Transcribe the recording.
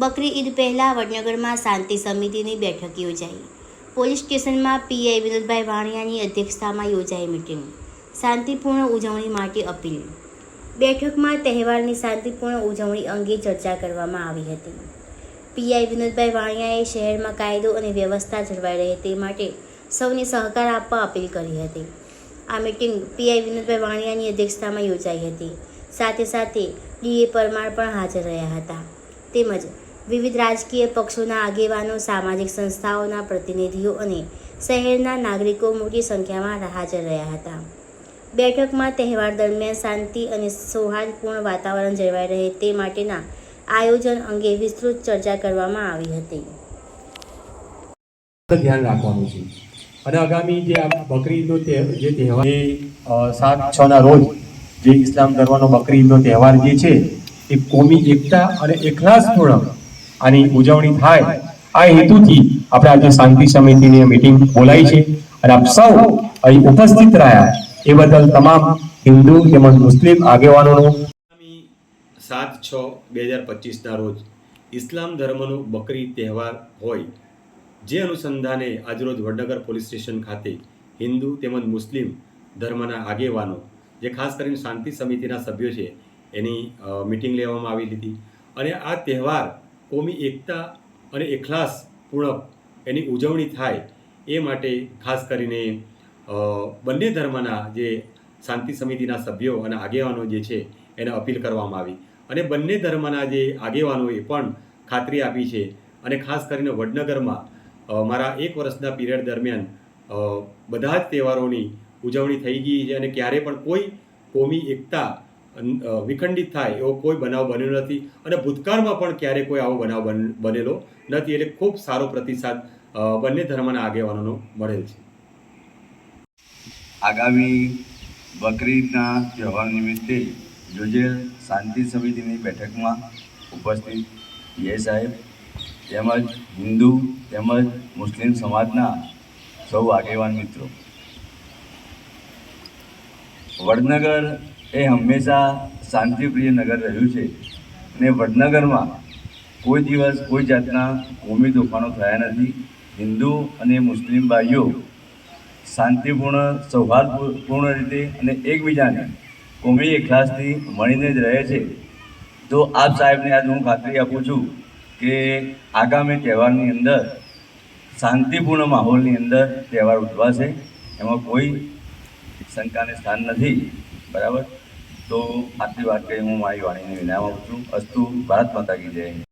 બકરી ઈદ પહેલાં વડનગરમાં શાંતિ સમિતિની બેઠક યોજાઈ. પોલીસ સ્ટેશનમાં પીઆઈ વિનોદભાઈ વાણિયાની અધ્યક્ષતામાં યોજાઈ મિટિંગ. શાંતિપૂર્ણ ઉજવણી માટે અપીલ. બેઠકમાં તહેવારની શાંતિપૂર્ણ ઉજવણી અંગે ચર્ચા કરવામાં આવી હતી. પીઆઈ વિનોદભાઈ વાણિયાએ શહેરમાં કાયદો અને વ્યવસ્થા જળવાઈ રહે તે માટે સૌને સહકાર આપવા અપીલ કરી હતી. આ મિટિંગ પીઆઈ વિનોદભાઈ વાણિયાની અધ્યક્ષતામાં યોજાઈ હતી. સાથે સાથે ડીએ પરમાર પણ હાજર રહ્યા હતા. તેમજ વિવિધ રાજકીય પક્ષોના આગેવાનો સામાજિક સંસ્થાઓના પ્રતિનિધિઓ અને શહેરના નાગરિકો મોટી સંખ્યામાં હાજર રહ્યા હતા. બેઠકમાં તહેવાર દરમિયાન શાંતિ અને સૌહાર્દપૂર્ણ વાતાવરણ જળવાઈ રહે તે માટેના આયોજન અંગે વિસ્તૃત ચર્ચા કરવામાં આવી હતી. ધ્યાન રાખવાનું છે. અને આગામી જે આ બકરી જે તહેવાર સાત છ ના રોજ જે ઇસ્લામ ધર્મનો બકરીદનો તહેવાર જે છે એ કોમી એકતા અને એકલાસપૂર્ણ આની ઉજવણી થાય. આ હેતુથી આપણે આજે શાંતિ સમિતિની મીટિંગ બોલાવી છે. અને આપ સૌ અહીં ઉપસ્થિત રહ્યા. એ બદલ તમામ હિન્દુ તેમજ મુસ્લિમ આગેવાનોનો સાત છ બે હજાર પચીસના રોજ ઇસ્લામ ધર્મનો બકરી તહેવાર હોય, જે અનુસંધાને આજરોજ વડનગર પોલીસ સ્ટેશન ખાતે હિન્દુ તેમજ મુસ્લિમ ધર્મના આગેવાનો, જે ખાસ કરીને શાંતિ સમિતિના સભ્યો છે એની મિટિંગ લેવામાં આવી હતી અને આ તહેવાર કોમી એકતા અને એખલાસ પૂર્ણક એની ઉજવણી થાય એ માટે ખાસ કરીને બંને ધર્મના જે શાંતિ સમિતિના સભ્યો અને આગેવાનો જે છે એને અપીલ કરવામાં આવી. અને બંને ધર્મના જે આગેવાનોએ પણ ખાતરી આપી છે અને ખાસ કરીને વડનગરમાં મારા એક વર્ષના પીરિયડ દરમિયાન બધા જ તહેવારોની ઉજવણી થઈ ગઈ છે અને ક્યારે પણ કોઈ કોમી એકતા વિખંડિત થાય એવો કોઈ બનાવ બન્યો નથી. અને ભૂતકાળમાં પણ ક્યારેય કોઈ આવો બનાવ બન- બનેલો નથી. એટલે ખૂબ સારો પ્રતિસાદ બંને ધર્મના આગેવાનોનો મળેલ છે. આગામી બકરીદના તહેવાર નિમિત્તે યોજેલ શાંતિ સમિતિની બેઠકમાં ઉપસ્થિત પીએ સાહેબ, તેમજ હિન્દુ તેમજ મુસ્લિમ સમાજના સૌ આગેવાન મિત્રો. વડનગર એ હંમેશા શાંતિપ્રિય નગર રહ્યું છે. અને વડનગરમાં કોઈ દિવસ કોઈ જાતના કોમી તોફાનો થયા નથી. હિન્દુ અને મુસ્લિમ ભાઈઓ શાંતિપૂર્ણ, સૌહાર્દપૂર્ણ રીતે અને એકબીજાને કોમી એકલાસથી મળીને જ રહે છે. તો આપ સાહેબને આજ હું ખાતરી આપું છું કે આગામી તહેવારની અંદર, શાંતિપૂર્ણ માહોલની અંદર તહેવાર ઉજવાશે. એમાં કોઈ શંકાને સ્થાન નથી. બરાબર? તો આટલી વાત કરી હું મારી વાણીને વિરામ આપું છું. અસ્તુ, ભારત માતા કી જય.